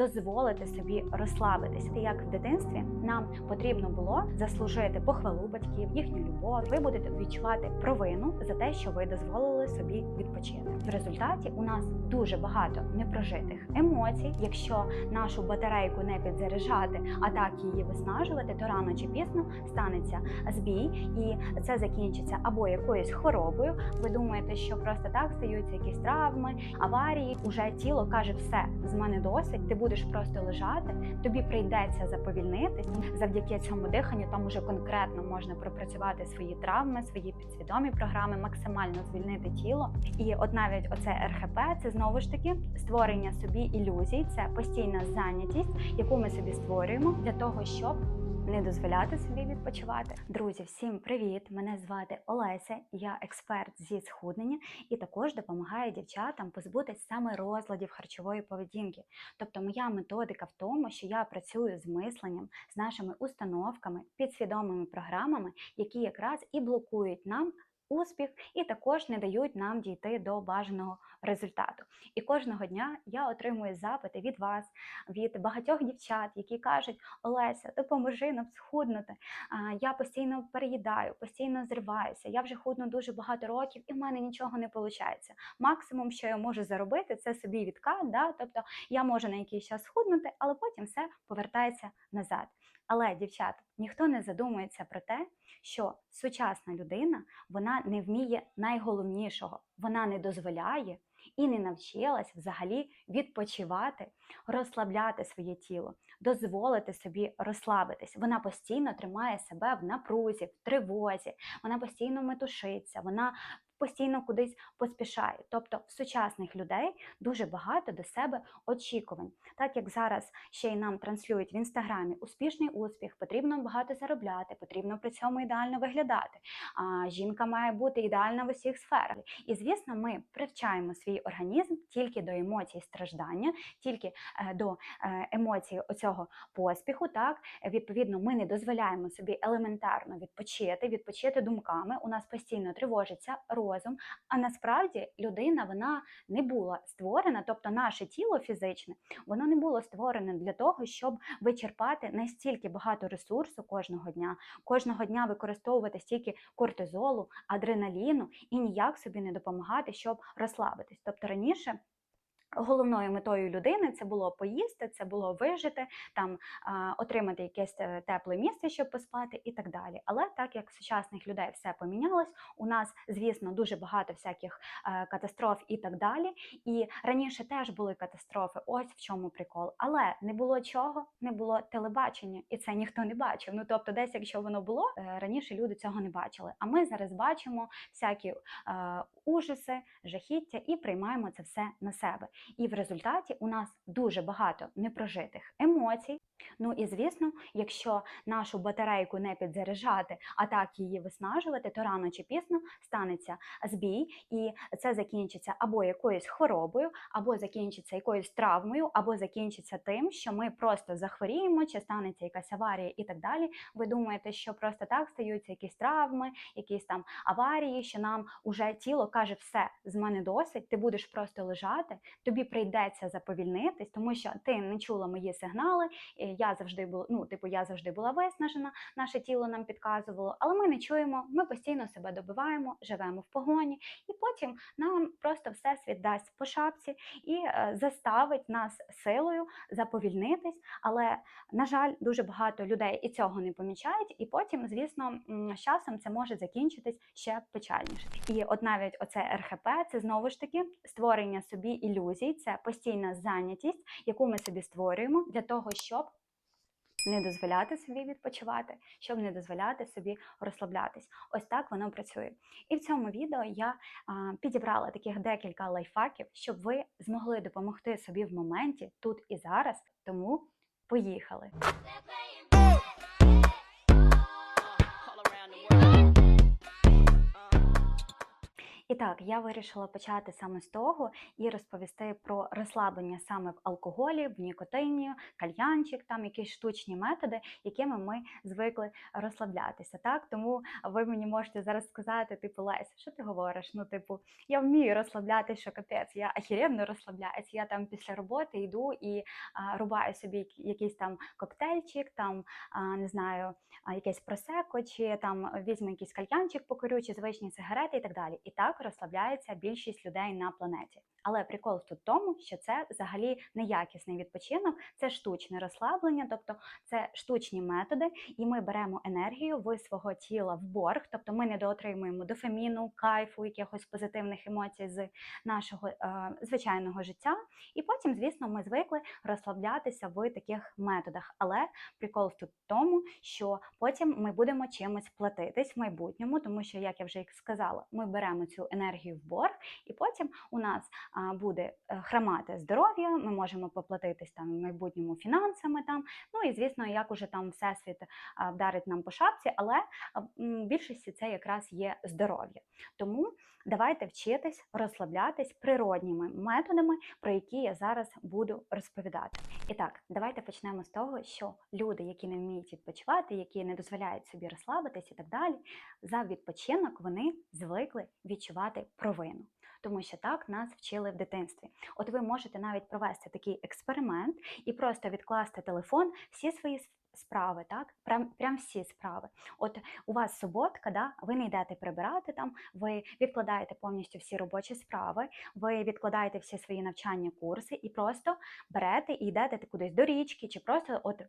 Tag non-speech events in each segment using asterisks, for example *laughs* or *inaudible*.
дозволити собі розслабитися. Як в дитинстві нам потрібно було заслужити похвалу батьків, їхню любов. Ви будете відчувати провину за те, що ви дозволили собі відпочити. В результаті у нас дуже багато непрожитих емоцій. Якщо нашу батарейку не підзаряджати, а так її виснажувати, то рано чи пізно станеться збій, і це закінчиться або якоюсь хворобою. Ви думаєте, що просто так стаються якісь травми, аварії. Уже тіло каже, все з мене досить. Ти будеш просто лежати. Тобі прийдеться заповільнитись. Завдяки цьому диханню там уже конкретно можна пропрацювати свої травми, свої підсвідомі програми, максимально звільнити тіло. І от навіть оце РХП, це знову ж таки створення собі ілюзій, це постійна зайнятість, яку ми собі створюємо для того, щоб не дозволяти собі відпочивати. Друзі, всім привіт! Мене звати Олеся, я експерт зі схуднення і також допомагаю дівчатам позбутись саме розладів харчової поведінки. Тобто, моя методика в тому, що я працюю з мисленням, з нашими установками, підсвідомими програмами, які якраз і блокують нам. Успіх і також не дають нам дійти до бажаного результату. І кожного дня я отримую запити від вас, від багатьох дівчат, які кажуть: Олеся, допоможи нам схуднути. Я постійно переїдаю, постійно зриваюся. Я вже худну дуже багато років, і в мене нічого не виходить. Максимум, що я можу заробити, це собі відкат. Да? Тобто я можу на якийсь час схуднути, але потім все повертається назад. Але, дівчата, ніхто не задумується про те, що сучасна людина вона не вміє найголовнішого, вона не дозволяє і не навчилась взагалі відпочивати, розслабляти своє тіло, дозволити собі розслабитись. Вона постійно тримає себе в напрузі, в тривозі, вона постійно метушиться, вона постійно кудись поспішає. Тобто в сучасних людей дуже багато до себе очікувань. Так як зараз ще й нам транслюють в інстаграмі успішний успіх, потрібно багато заробляти, потрібно при цьому ідеально виглядати. А жінка має бути ідеальна в усіх сферах. І звісно, ми привчаємо свій організм тільки до емоцій страждання, тільки е, до е, емоцій оцього поспіху. Так відповідно, ми не дозволяємо собі елементарно відпочити, відпочити думками. У нас постійно тривожиться розум. А насправді людина вона не була створена, тобто наше тіло фізичне, воно не було створене для того, щоб вичерпати настільки багато ресурсу кожного дня, кожного дня використовувати стільки кортизолу, адреналіну і ніяк собі не допомагати, щоб розслабитись. Тобто раніше. Головною метою людини це було поїсти, це було вижити, там отримати якесь е, тепле місце, щоб поспати, і так далі. Але так як в сучасних людей все помінялось, у нас, звісно, дуже багато всяких е, катастроф і так далі. І раніше теж були катастрофи. Ось в чому прикол. Але не було чого, не було телебачення, і це ніхто не бачив. Ну тобто, десь, якщо воно було, е, раніше люди цього не бачили. А ми зараз бачимо всякі ужаси, жахіття і приймаємо це все на себе. І в результаті у нас дуже багато непрожитих емоцій. Ну і звісно, якщо нашу батарейку не підзаряджати, а так її виснажувати, то рано чи пізно станеться збій, і це закінчиться або якоюсь хворобою, або закінчиться якоюсь травмою, або закінчиться тим, що ми просто захворіємо, чи станеться якась аварія і так далі. Ви думаєте, що просто так стаються якісь травми, якісь там аварії, що нам уже тіло каже, все з мене досить, ти будеш просто лежати, тобі прийдеться заповільнитись, тому що ти не чула мої сигнали. Я завжди була, ну, типу, я завжди була виснажена, наше тіло нам підказувало, але ми не чуємо, ми постійно себе добиваємо, живемо в погоні, і потім нам просто всесвіт дасть по шапці і е, заставить нас силою заповільнитись. Але, на жаль, дуже багато людей і цього не помічають, і потім, звісно, з часом це може закінчитись ще печальніше. І от навіть оце РХП, це знову ж таки створення собі ілюзій, це постійна зайнятість, яку ми собі створюємо для того, щоб не дозволяти собі відпочивати, щоб не дозволяти собі розслаблятись. Ось так воно працює. І в цьому відео я а, підібрала таких декілька лайфхаків, щоб ви змогли допомогти собі в моменті тут і зараз. Тому поїхали. І так, я вирішила почати саме з того і розповісти про розслаблення саме в алкоголі, в нікотині, кальянчик, там якісь штучні методи, якими ми звикли розслаблятися. Так, тому ви мені можете зараз сказати, типу, Лесь, що ти говориш? Ну, типу, я вмію розслаблятися, що капець, я ахіренно розслабляюсь. Я там після роботи йду і а, рубаю собі як- якийсь там коктейльчик, там а, не знаю, а, якесь просеко, чи там візьму якийсь кальянчик покурю, чи звичні сигарети і так далі. І так розслабляється більшість людей на планеті. Але прикол в тому, що це взагалі неякісний відпочинок, це штучне розслаблення, тобто це штучні методи, і ми беремо енергію в свого тіла в борг, тобто ми недоотримуємо дофаміну, кайфу, якихось позитивних емоцій з нашого е, звичайного життя. І потім, звісно, ми звикли розслаблятися в таких методах. Але прикол в тому, що потім ми будемо чимось платитись в майбутньому, тому що, як я вже сказала, ми беремо цю енергію в борг, і потім у нас буде е, хромати здоров'я, ми можемо поплатитись там в майбутньому фінансами там. Ну і звісно, як уже там всесвіт вдарить нам по шапці, але в більшості це якраз є здоров'я. Тому давайте вчитись розслаблятись природніми методами, про які я зараз буду розповідати. І так, давайте почнемо з того, що люди, які не вміють відпочивати, які не дозволяють собі розслабитись і так далі, за відпочинок вони звикли відчувати провину. Тому що так нас вчили в дитинстві. От ви можете навіть провести такий експеримент і просто відкласти телефон, всі свої справи, так? Прям, прям всі справи. От у вас суботка, да? ви не йдете прибирати там, ви відкладаєте повністю всі робочі справи, ви відкладаєте всі свої навчання, курси і просто берете і йдете кудись до річки, чи просто от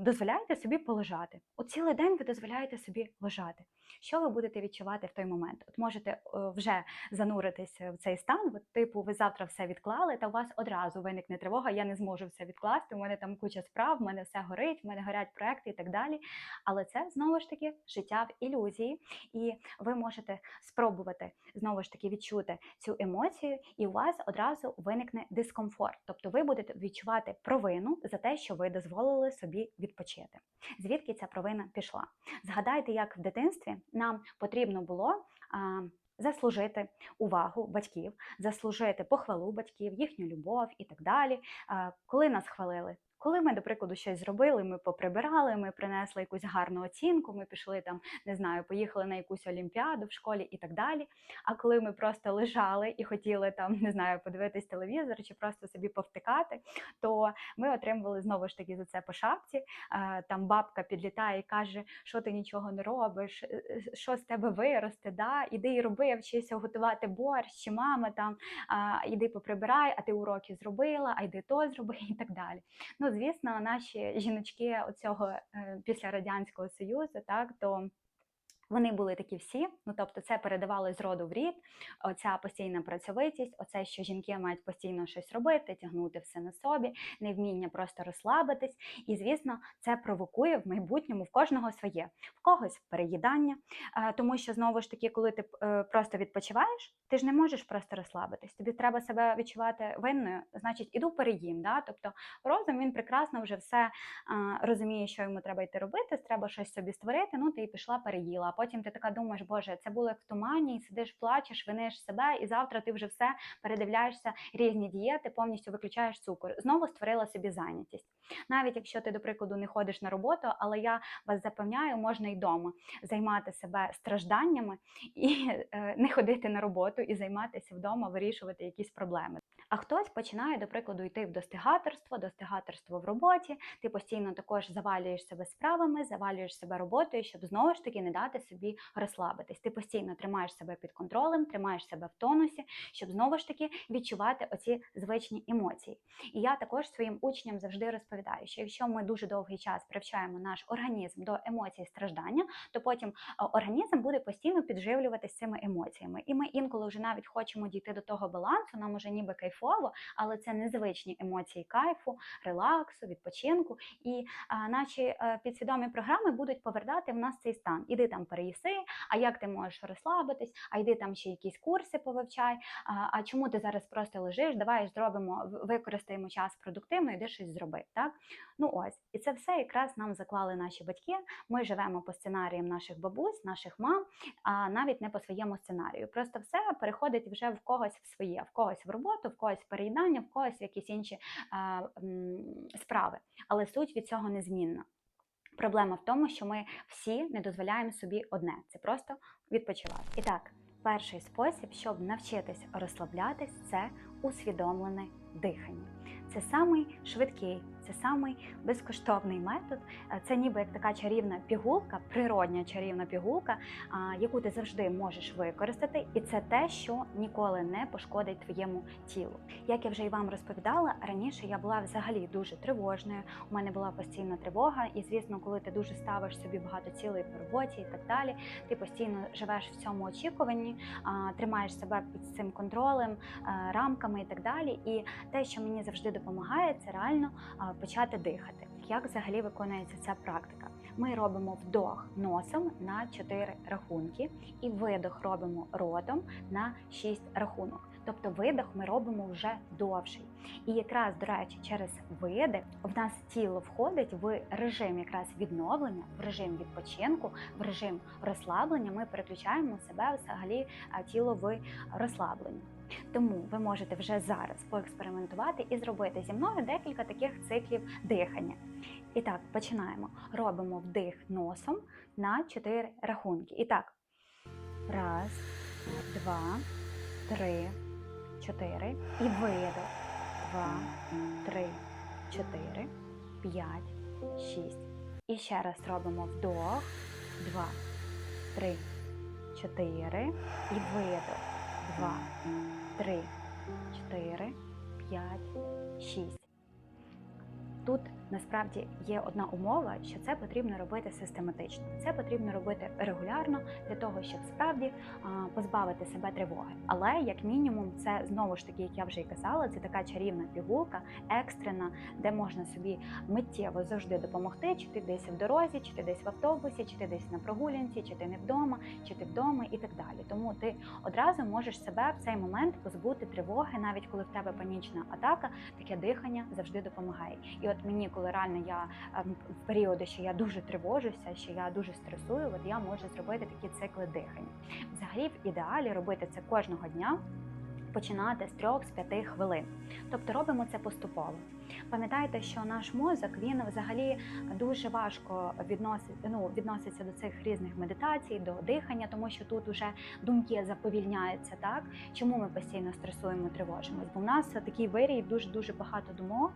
дозволяєте собі полежати. От цілий день ви дозволяєте собі лежати. Що ви будете відчувати в той момент? От можете е, вже зануритися в цей стан, от, типу, ви завтра все відклали, та у вас одразу виникне тривога, я не зможу все відкласти, у мене там куча справ, в мене все горить, в мене горять проекти і так далі. Але це знову ж таки життя в ілюзії, і ви можете спробувати знову ж таки відчути цю емоцію, і у вас одразу виникне дискомфорт. Тобто ви будете відчувати провину за те, що ви дозволили собі відпочити. Звідки ця провина пішла? Згадайте, як в дитинстві нам потрібно було. Заслужити увагу батьків, заслужити похвалу батьків, їхню любов і так далі. Коли нас хвалили, коли ми, до прикладу, щось зробили, ми поприбирали, ми принесли якусь гарну оцінку, ми пішли там, не знаю, поїхали на якусь олімпіаду в школі і так далі. А коли ми просто лежали і хотіли там, не знаю, подивитись телевізор чи просто собі повтикати, то ми отримували знову ж таки за це по шапці. Там бабка підлітає і каже, що ти нічого не робиш, е, е, що з тебе виросте, да? іди і роби, вчися готувати борщ, чи мама там, іди поприбирай, а ти уроки зробила, а йди то зроби *laughs* і так далі. Ну, звісно, наші жіночки оцього е, після радянського союзу, так то. Вони були такі всі, ну тобто це передавали з роду в рід, оця постійна працьовитість, оце, що жінки мають постійно щось робити, тягнути все на собі, невміння просто розслабитись. І звісно, це провокує в майбутньому в кожного своє, в когось переїдання, тому що знову ж таки, коли ти е, просто відпочиваєш, ти ж не можеш просто розслабитись. Тобі треба себе відчувати винною, значить, іду переїм. Да? Тобто розум він прекрасно вже все розуміє, що йому треба йти робити, треба щось собі створити. Ну ти і пішла, переїла. Потім ти така думаєш, боже, це було як в тумані, і сидиш, плачеш, виниш себе, і завтра ти вже все передивляєшся різні дієти, повністю виключаєш цукор. Знову створила собі зайнятість. Навіть якщо ти, до прикладу, не ходиш на роботу, але я вас запевняю, можна й вдома займати себе стражданнями і е, не ходити на роботу і займатися вдома, вирішувати якісь проблеми. А хтось починає, до прикладу, йти в достигаторство, достигаторство в роботі. Ти постійно також завалюєш себе справами, завалюєш себе роботою, щоб знову ж таки не дати собі розслабитись. Ти постійно тримаєш себе під контролем, тримаєш себе в тонусі, щоб знову ж таки відчувати оці звичні емоції. І я також своїм учням завжди розповідаю, що якщо ми дуже довгий час привчаємо наш організм до емоцій страждання, то потім організм буде постійно підживлюватися цими емоціями. І ми інколи вже навіть хочемо дійти до того балансу, нам уже ніби кайфово, але це незвичні емоції кайфу, релаксу, відпочинку. І а, наші е, підсвідомі програми будуть повертати в нас цей стан. Іди там переїси, а як ти можеш розслабитись, а йди там ще якісь курси повивчай. А, а чому ти зараз просто лежиш? Давай зробимо, використаємо час продуктивно, іди щось зроби. Так? Ну ось, і це все якраз нам заклали наші батьки. Ми живемо по сценаріям наших бабусь, наших мам, а навіть не по своєму сценарію. Просто все переходить вже в когось в своє, в когось в роботу, в когось в переїдання, в когось в якісь інші а, м, справи. Але суть від цього незмінна. Проблема в тому, що ми всі не дозволяємо собі одне це просто відпочивати. І так, перший спосіб, щоб навчитись розслаблятись, це усвідомлене дихання. Це самий швидкий, це самий безкоштовний метод. Е, Це ніби як така чарівна пігулка, природня чарівна пігулка, яку ти завжди можеш використати, і це те, що ніколи не пошкодить твоєму тілу. Як я вже і вам розповідала, раніше я була взагалі дуже тривожною. У мене була постійна тривога, і звісно, коли ти дуже ставиш собі багато цілей по роботі і так далі, ти постійно живеш в цьому очікуванні, тримаєш себе під цим контролем, рамками і так далі. І те, що мені завжди допомагає, це реально почати дихати. Як взагалі виконується ця практика? Ми робимо вдох носом на 4 рахунки, і видох робимо ротом на 6 рахунок. Тобто видох ми робимо вже довший. І якраз, до речі, через видих в нас тіло входить в режим якраз відновлення, в режим відпочинку, в режим розслаблення. Ми переключаємо себе взагалі тіло в розслаблення. Тому ви можете вже зараз поекспериментувати і зробити зі мною декілька таких циклів дихання. І так, починаємо. Робимо вдих носом на 4 рахунки. І так, раз, два, три, чотири. І видох. Два, три, чотири, п'ять, шість. І ще раз робимо вдох. Два, три, чотири. І видох. Два, три, чотири, п'ять, шість. Тут насправді є одна умова, що це потрібно робити систематично. Це потрібно робити регулярно для того, щоб справді позбавити себе тривоги. Але як мінімум, це знову ж таки, як я вже і казала, це така чарівна пігулка, екстрена, де можна собі миттєво завжди допомогти, чи ти десь в дорозі, чи ти десь в автобусі, чи ти десь на прогулянці, чи ти не вдома, чи ти вдома, і так далі. Тому ти одразу можеш себе в цей момент позбути тривоги, навіть коли в тебе панічна атака, таке дихання завжди допомагає. І от мені, коли реально я ем, в періоди, що я дуже тривожуся, що я дуже стресую, от я можу зробити такі цикли дихання. Взагалі, в ідеалі робити це кожного дня. Починати з 3-5 хвилин, тобто робимо це поступово. Пам'ятайте, що наш мозок він взагалі дуже важко відносить, ну, відноситься до цих різних медитацій, до дихання, тому що тут уже думки заповільняються. Так чому ми постійно стресуємо, тривожимось? Бо в нас такий вирій дуже дуже багато думок,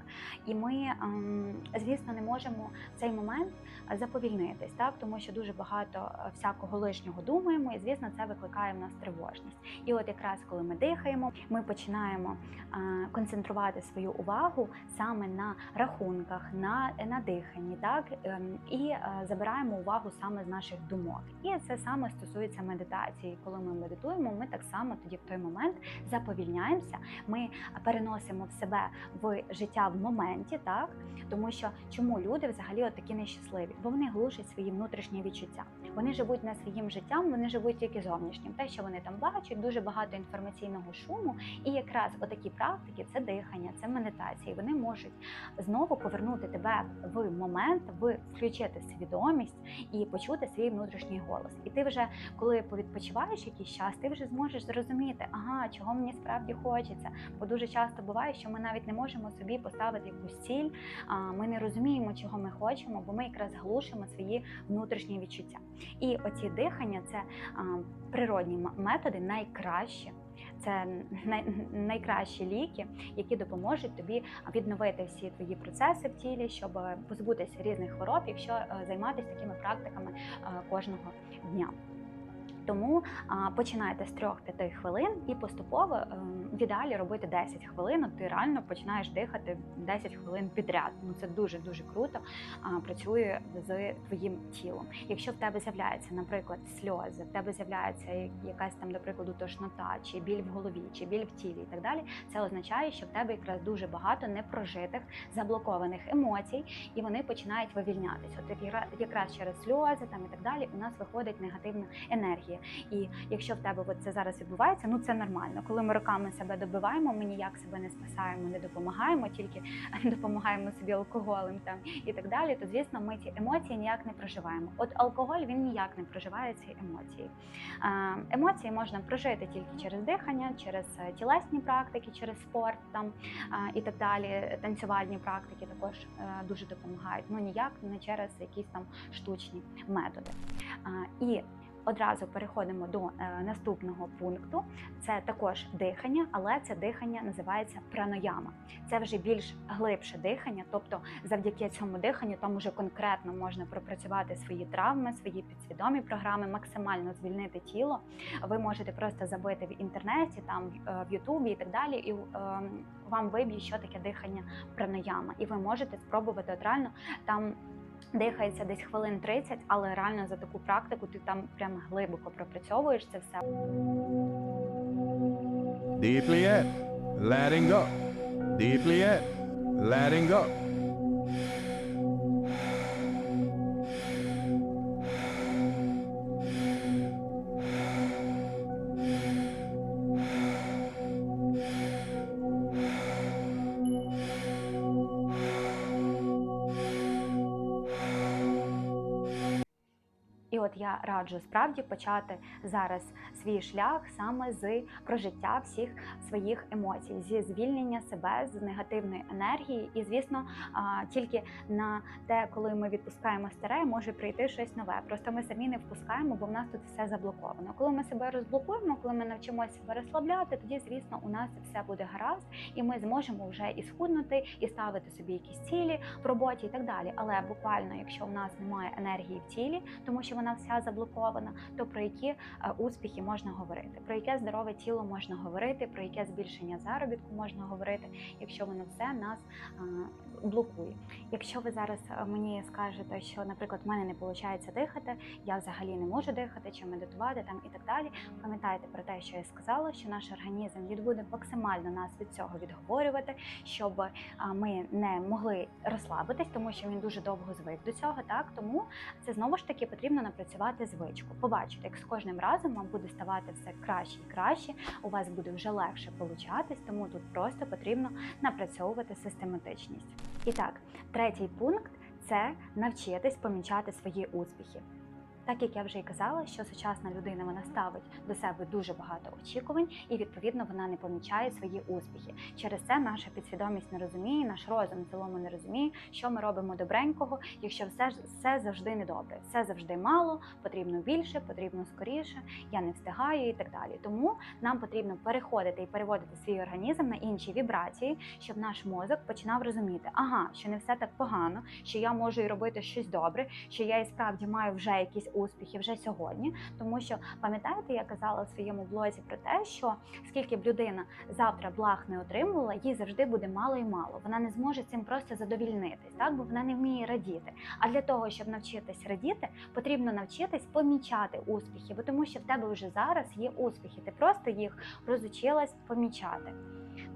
і ми, ем, звісно, не можемо в цей момент заповільнитись, так тому що дуже багато е, всякого лишнього думаємо, і звісно, це викликає в нас тривожність. І от якраз коли ми дихаємо, ми починаємо е, концентрувати свою увагу саме на рахунках, на, на диханні, так ем, і е, забираємо увагу саме з наших думок. І це саме стосується медитації. Коли ми медитуємо, ми так само тоді в той момент заповільняємося. Ми переносимо в себе в життя в моменті, так тому що чому люди взагалі от такі нещасливі? Бо вони глушать свої внутрішні відчуття. Вони живуть не своїм життям, вони живуть тільки зовнішнім. Те, що вони там бачать, дуже багато інформаційного шуму. І якраз отакі практики це дихання, це медитації. Вони можуть знову повернути тебе в момент, в включити свідомість і почути свій внутрішній голос. І ти вже, коли повідпочиваєш якийсь час, ти вже зможеш зрозуміти, ага, чого мені справді хочеться. Бо дуже часто буває, що ми навіть не можемо собі поставити якусь ціль. Ми не розуміємо, чого ми хочемо, бо ми якраз глушимо свої внутрішні відчуття. І оці дихання це природні методи, найкращі. Це най- найкращі ліки, які допоможуть тобі відновити всі твої процеси в тілі, щоб позбутися різних хвороб, якщо е, займатися такими практиками е, кожного дня. Тому починайте з 3-5 хвилин і поступово е, в ідеалі робити 10 хвилин. Ти реально починаєш дихати 10 хвилин підряд. Ну це дуже дуже круто. Працює з твоїм тілом. Якщо в тебе з'являється, наприклад, сльози, в тебе з'являється якась там, до прикладу, тошнота, чи біль в голові, чи біль в тілі, і так далі, це означає, що в тебе якраз дуже багато непрожитих заблокованих емоцій, і вони починають вивільнятися. От якраз через сльози там і так далі, у нас виходить негативна енергія. І якщо в тебе це зараз відбувається, ну це нормально. Коли ми роками себе добиваємо, ми ніяк себе не спасаємо, не допомагаємо, тільки *laughs* допомагаємо собі алкоголем там і так далі. То звісно, ми ці емоції ніяк не проживаємо. От алкоголь він ніяк не проживає ці емоції. Емоції можна прожити тільки через дихання, через е, тілесні практики, через спорт там і так далі. Танцювальні практики також е, дуже допомагають. Ну ніяк не через якісь там штучні методи. І одразу переходимо до е, наступного пункту. Це також дихання, але це дихання називається пранояма. Це вже більш глибше дихання, тобто завдяки цьому диханню там уже конкретно можна пропрацювати свої травми, свої підсвідомі програми, максимально звільнити тіло. Ви можете просто забити в інтернеті, там е, в Ютубі і так далі, і е, вам виб'є, що таке дихання пранояма. І ви можете спробувати реально там. Дихається десь хвилин 30, але реально за таку практику ти там прям глибоко пропрацьовуєш це все. Deeply in, letting go. Deeply in, letting go. От я раджу справді почати зараз свій шлях саме з прожиття всіх своїх емоцій, зі звільнення себе з негативної енергії. І звісно, тільки на те, коли ми відпускаємо старе, може прийти щось нове. Просто ми самі не впускаємо, бо в нас тут все заблоковано. Коли ми себе розблокуємо, коли ми навчимося себе розслабляти, тоді звісно у нас все буде гаразд, і ми зможемо вже і схуднути, і ставити собі якісь цілі в роботі і так далі. Але буквально, якщо в нас немає енергії в тілі, тому що вона вся заблокована, то про які е, успіхи можна говорити, про яке здорове тіло можна говорити, про яке збільшення заробітку можна говорити, якщо воно все нас е, блокує. Якщо ви зараз е, мені скажете, що, наприклад, в мене не виходить дихати, я взагалі не можу дихати чи медитувати там і так далі. Пам'ятайте про те, що я сказала, що наш організм від буде максимально нас від цього відговорювати, щоб ми не могли розслабитись, тому що він дуже довго звик до цього. Так тому це знову ж таки потрібно напрацювати звичку. Побачите, як з кожним разом вам буде ставати все краще і краще. У вас буде вже легше получатись, тому тут просто потрібно напрацьовувати систематичність. І так, третій пункт це навчитись помічати свої успіхи. Так як я вже і казала, що сучасна людина вона ставить до себе дуже багато очікувань, і відповідно вона не помічає свої успіхи. Через це наша підсвідомість не розуміє, наш розум в цілому не розуміє, що ми робимо добренького, якщо все все завжди недобре, все завжди мало, потрібно більше, потрібно скоріше, я не встигаю і так далі. Тому нам потрібно переходити і переводити свій організм на інші вібрації, щоб наш мозок починав розуміти, ага, що не все так погано, що я можу і робити щось добре, що я і справді маю вже якісь успіхи вже сьогодні. Тому що пам'ятаєте, я казала в своєму блозі про те, що скільки б людина завтра благ не отримувала, їй завжди буде мало і мало. Вона не зможе цим просто задовільнитись, так бо вона не вміє радіти. А для того, щоб навчитись радіти, потрібно навчитись помічати успіхи, бо тому що в тебе вже зараз є успіхи. Ти просто їх розучилась помічати.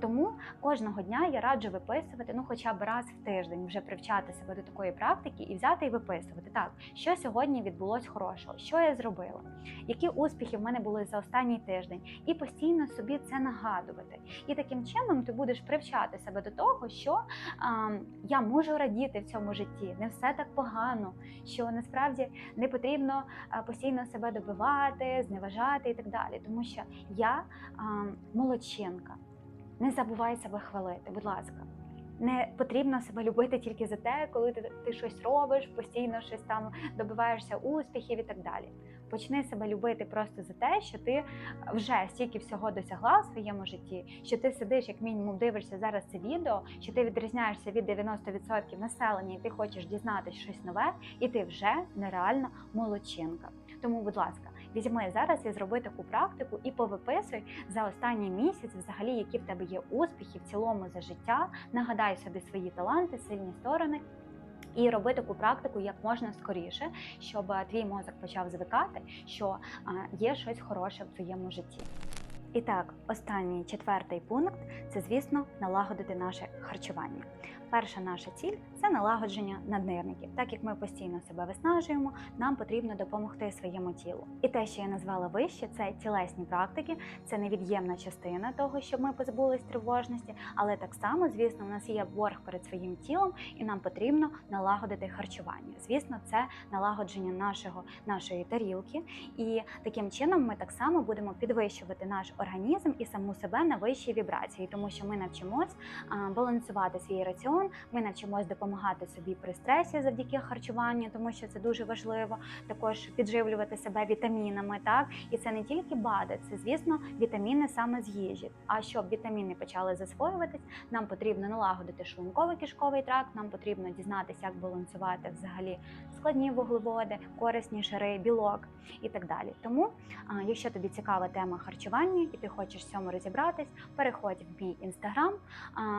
Тому кожного дня я раджу виписувати, ну хоча б раз в тиждень вже привчати себе до такої практики і взяти і виписувати. Так, що сьогодні відбулось хорошого, що я зробила, які успіхи в мене були за останній тиждень, і постійно собі це нагадувати. І таким чином ти будеш привчати себе до того, що а, я можу радіти в цьому житті, не все так погано, що насправді не потрібно постійно себе добивати, зневажати і так далі, тому що я а, молодчинка. Не забувай себе хвалити, будь ласка. Не потрібно себе любити тільки за те, коли ти, ти щось робиш, постійно щось там добиваєшся успіхів і так далі. Почни себе любити просто за те, що ти вже стільки всього досягла в своєму житті, що ти сидиш, як мінімум, дивишся зараз це відео, що ти відрізняєшся від 90% населення, і ти хочеш дізнатися щось нове, і ти вже нереальна молодчинка. Тому, будь ласка, Візьми зараз і зроби таку практику і повиписуй за останній місяць, взагалі, які в тебе є успіхи в цілому за життя. Нагадай собі свої таланти, сильні сторони. І роби таку практику як можна скоріше, щоб е, твій мозок почав звикати, що є щось хороше в твоєму житті. І так, останній четвертий пункт це, звісно, налагодити наше харчування. Перша наша ціль це налагодження наднирників. Так як ми постійно себе виснажуємо, нам потрібно допомогти своєму тілу. І те, що я назвала вище, це тілесні практики, це невід'ємна частина того, щоб ми позбулись тривожності, але так само, звісно, у нас є борг перед своїм тілом, і нам потрібно налагодити харчування. Звісно, це налагодження нашого нашої тарілки, і таким чином ми так само будемо підвищувати наш організм і саму себе на вищі вібрації, тому що ми навчимось балансувати свій раціон. Ми навчимось допомагати собі при стресі завдяки харчуванню, тому що це дуже важливо. Також підживлювати себе вітамінами, так і це не тільки БАДи, це звісно вітаміни саме з їжі. А щоб вітаміни почали засвоюватись, нам потрібно налагодити шлунково-кишковий тракт. Нам потрібно дізнатися, як балансувати взагалі складні вуглеводи, корисні жири, білок і так далі. Тому, якщо тобі цікава тема харчування і ти хочеш в цьому розібратись, переходь в мій інстаграм.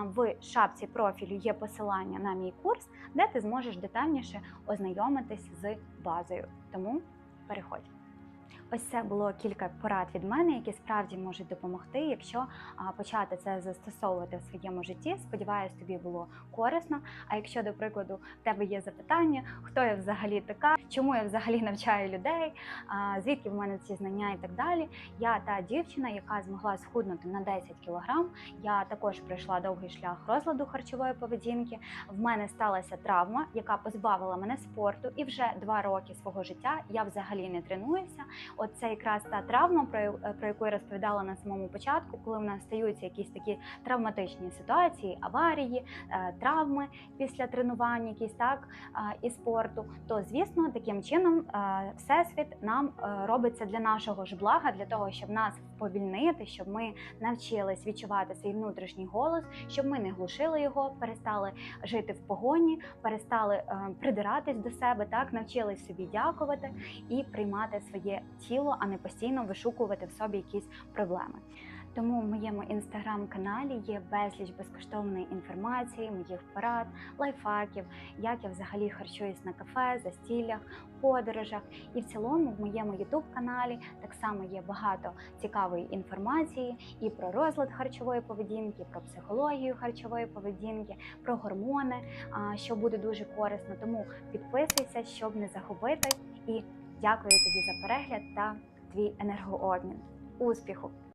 В шапці профілю є посилання на мій курс, де ти зможеш детальніше ознайомитись з базою. Тому переходь. Ось це було кілька порад від мене, які справді можуть допомогти, якщо почати це застосовувати в своєму житті. Сподіваюсь, тобі було корисно. А якщо, до прикладу, в тебе є запитання, хто я взагалі така, чому я взагалі навчаю людей, звідки в мене ці знання і так далі. Я та дівчина, яка змогла схуднути на 10 кілограм. Я також пройшла довгий шлях розладу харчової поведінки. В мене сталася травма, яка позбавила мене спорту, і вже два роки свого життя я взагалі не тренуюся. От це якраз та травма, про, про яку я розповідала на самому початку, коли в нас стаються якісь такі травматичні ситуації, аварії, е, травми після тренування, якісь так е, і спорту. То звісно, таким чином е, всесвіт нам е, робиться для нашого ж блага, для того, щоб нас вповільнити, щоб ми навчились відчувати свій внутрішній голос, щоб ми не глушили його, перестали жити в погоні, перестали е, придиратись до себе, так навчились собі дякувати і приймати своє тіло, а не постійно вишукувати в собі якісь проблеми. Тому в моєму інстаграм-каналі є безліч безкоштовної інформації, моїх порад, лайфхаків, як я взагалі харчуюсь на кафе, застіллях, подорожах. І в цілому в моєму ютуб-каналі так само є багато цікавої інформації і про розлад харчової поведінки, про психологію харчової поведінки, про гормони, що буде дуже корисно. Тому підписуйся, щоб не загубити. І дякую тобі за перегляд та твій енергообмін. Успіху!